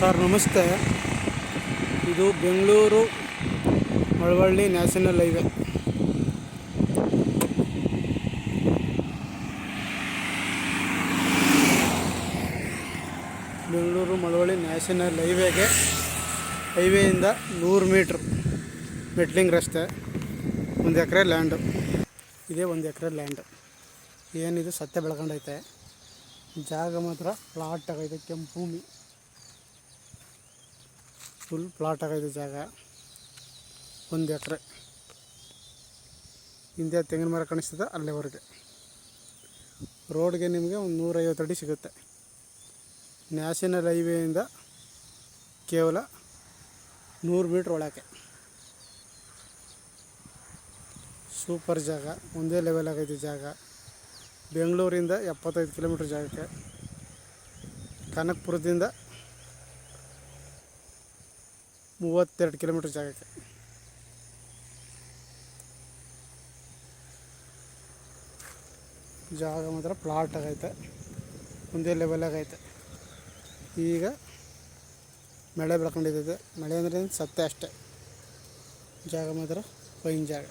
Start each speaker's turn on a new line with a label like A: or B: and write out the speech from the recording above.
A: Sir, ನಮಸ್ತೆ. ಇದು Bengaluru Malavalli national highway. Bengaluru Malavalli national ಹೈವೇಗೆ ಹೈವೇಯಿಂದ ನೂರು ಮೀಟ್ರ್ ಮೆಟ್ಲಿಂಗ್ ರಸ್ತೆ, ಒಂದು ಎಕರೆ ಲ್ಯಾಂಡು. ಇದೇ ಒಂದು ಎಕರೆ ಲ್ಯಾಂಡ್. ಏನಿದು ಸತ್ಯ ಬೆಳ್ಕೊಂಡೈತೆ ಜಾಗ ಮಾತ್ರ ಪ್ಲಾಟ್ ಆಗೈತೆ, ಕೆಂಪು ಭೂಮಿ. ಫುಲ್ ಪ್ಲಾಟ್ ಆಗೈತೆ ಜಾಗ. ಒಂದು ಎಕರೆ. ಹಿಂದೆ ತೆಂಗಿನ ಮರ ಕಾಣಿಸ್ತದೆ ಅಲ್ಲಿವರೆಗೆ ರೋಡ್ಗೆ ನಿಮಗೆ ಒಂದು ನೂರೈವತ್ತು ಅಡಿ ಸಿಗುತ್ತೆ. ನ್ಯಾಷನಲ್ ಹೈವೇಯಿಂದ ಕೇವಲ ನೂರು ಮೀಟ್ರ್ ಒಳಗೆ. ಸೂಪರ್ ಜಾಗ, ಒಂದೇ ಲೆವೆಲ್ ಆಗೈತೆ ಜಾಗ. ಬೆಂಗಳೂರಿಂದ ಎಪ್ಪತ್ತೈದು ಕಿಲೋಮೀಟ್ರ್ ಜಾಗಕ್ಕೆ. ಕನಕಪುರದಿಂದ ಮೂವತ್ತೆರಡು ಕಿಲೋಮೀಟ್ರ್ ಜಾಗಕ್ಕೆ. ಜಾಗ ಮಾತ್ರ ಪ್ಲಾಟ್ ಆಗೈತೆ. ಒಂದೇ ಲೆವೆಲ್ ಆಗೈತೆ. ಈಗ ಮಳೆ ಬೆಳ್ಕೊಂಡಿದ್ದೈತೆ ಮಳೆ ಅಂದರೆ ಸತ್ತೆ ಅಷ್ಟೇ. ಜಾಗ ಮಾತ್ರ ಪೈನ್ ಜಾಗ.